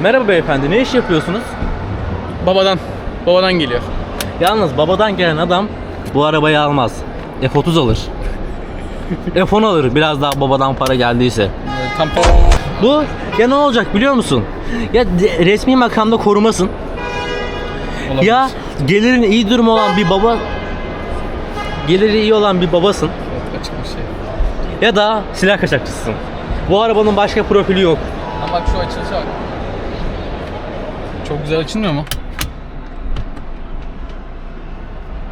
Merhaba beyefendi, ne iş yapıyorsunuz? Babadan. Babadan geliyor. Yalnız babadan gelen adam bu arabayı almaz. F30 alır. F10 alır biraz daha babadan para geldiyse. Tam Bu ya ne olacak biliyor musun? Ya de- resmi makamda korumasın. olabilir. Ya gelirin iyi durumu olan bir baba geliri iyi olan bir babasın açık bir şey. ya da silah kaçakçısın. Bu arabanın başka profili yok. Ama bak şu açılışa bak. Çok güzel açılmıyor mu?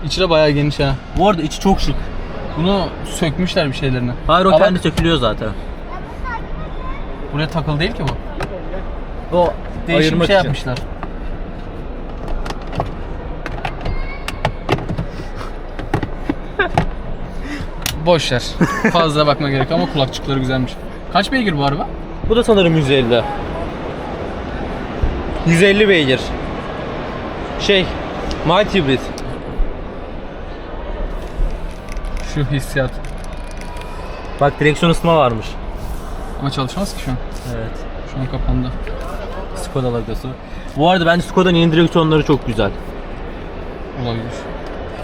İçi de bayağı geniş ha. Bu arada içi çok şık. Bunu sökmüşler bir şeylerini. Hayır o bak, kendi sökülüyor zaten. Buraya takılı değil ki bu. O Değişik bir ayırmak şey için. yapmışlar. Boş ver. Fazla bakma gerek ama kulakçıkları güzelmiş. Kaç beygir bu araba? Bu da sanırım 150. 150 beygir. Şey, mild hibrit. Şu hissiyat. Bak direksiyon ısıtma varmış. Ama çalışmaz ki şu an. Evet. Şu an kapandı. Skoda logosu. Bu arada bence Skoda'nın yeni direksiyonları çok güzel. Olabilir.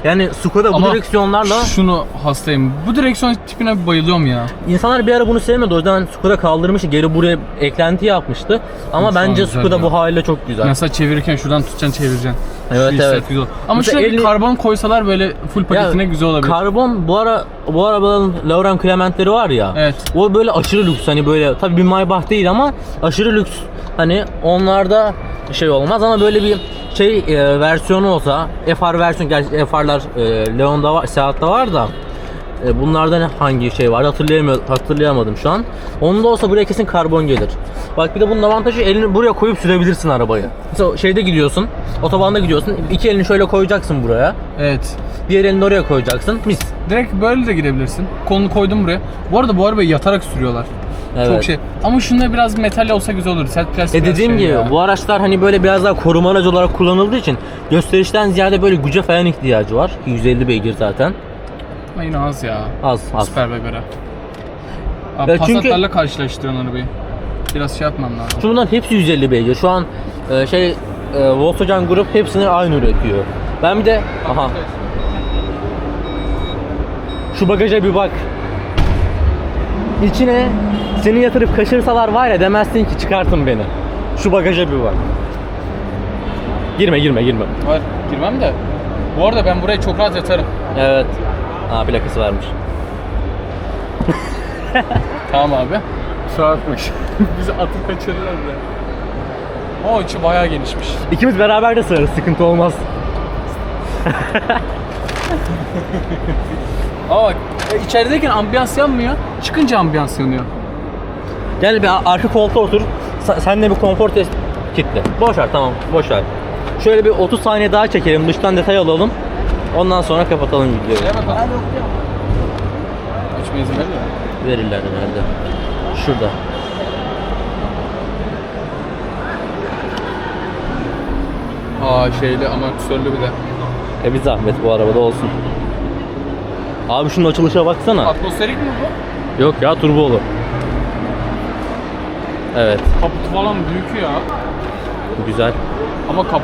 Yani Skoda bu Ama direksiyonlarla Şunu hastayım. Bu direksiyon tipine bayılıyorum ya. insanlar bir ara bunu sevmedi. O yüzden Skoda kaldırmıştı. Geri buraya eklenti yapmıştı. Ama Şu an bence güzel Skoda ya. bu haliyle çok güzel. Mesela çevirirken şuradan tutacaksın çevireceksin. Evet, Şu hissiyat evet. Güzel. Ama Mesela şuraya bir elini- karbon koysalar böyle full paketine güzel olabilir. Karbon bu ara bu arabanın Laurent Clement'leri var ya. Evet. O böyle aşırı lüks hani böyle tabii bir Maybach değil ama aşırı lüks. Hani onlarda şey olmaz ama böyle bir şey e, versiyonu olsa FR versiyon gerçi FR'lar e, Leon'da var, Seat'ta var da e, bunlarda ne hangi şey var hatırlayamıyorum hatırlayamadım şu an. Onda olsa buraya kesin karbon gelir. Bak bir de bunun avantajı elini buraya koyup sürebilirsin arabayı. Mesela şeyde gidiyorsun, otobanda gidiyorsun. iki elini şöyle koyacaksın buraya. Evet. Diğer elini oraya koyacaksın. Mis. Direkt böyle de girebilirsin. Kolunu koydum buraya. Bu arada bu arabayı yatarak sürüyorlar. Evet. Çok şey. Ama şunda biraz metal olsa güzel olur. Sert plastik E dediğim şey gibi ya. bu araçlar hani böyle biraz daha koruma aracı olarak kullanıldığı için gösterişten ziyade böyle güce falan ihtiyacı var. 150 beygir zaten. Ama yine az ya. Az az. Superb'e göre. Abi Ya çünkü- Passat'larla karşılaştırıyorsun arabayı. Biraz şey yapmam lazım. Çünkü bunların hepsi 150 beygir. Şu an e, şey e, Volkswagen Grup hepsini aynı üretiyor. Ben bir de aha şu bagaja bir bak. İçine seni yatırıp kaçırsalar var ya demezsin ki çıkartın beni. Şu bagaja bir bak. Girme girme girme. Var. Girmem de. Bu arada ben buraya çok rahat yatarım. Evet. Aa plakası varmış. Tamam abi. Kusura bakma. Bizi atıp kaçırırlar buraya. O içi bayağı genişmiş. İkimiz beraber de sığarız sıkıntı olmaz. Ama bak e, içerideyken ambiyans yanmıyor. Çıkınca ambiyans yanıyor. Gel bir arka koltuğa otur. Sa- Sen de bir konfor test kitle. Boş ver tamam boş ver. Şöyle bir 30 saniye daha çekelim. Dıştan detay alalım. Ondan sonra kapatalım videoyu. Açma izin verir mi? Verirler herhalde. Şurada. Aa şeyli amortisörlü bir de. E bir zahmet bu arabada olsun. Abi şunun açılışa baksana. Atmosferik mi bu? Yok ya turbolu. Evet Kaput falan büyük ya. güzel. Ama kaput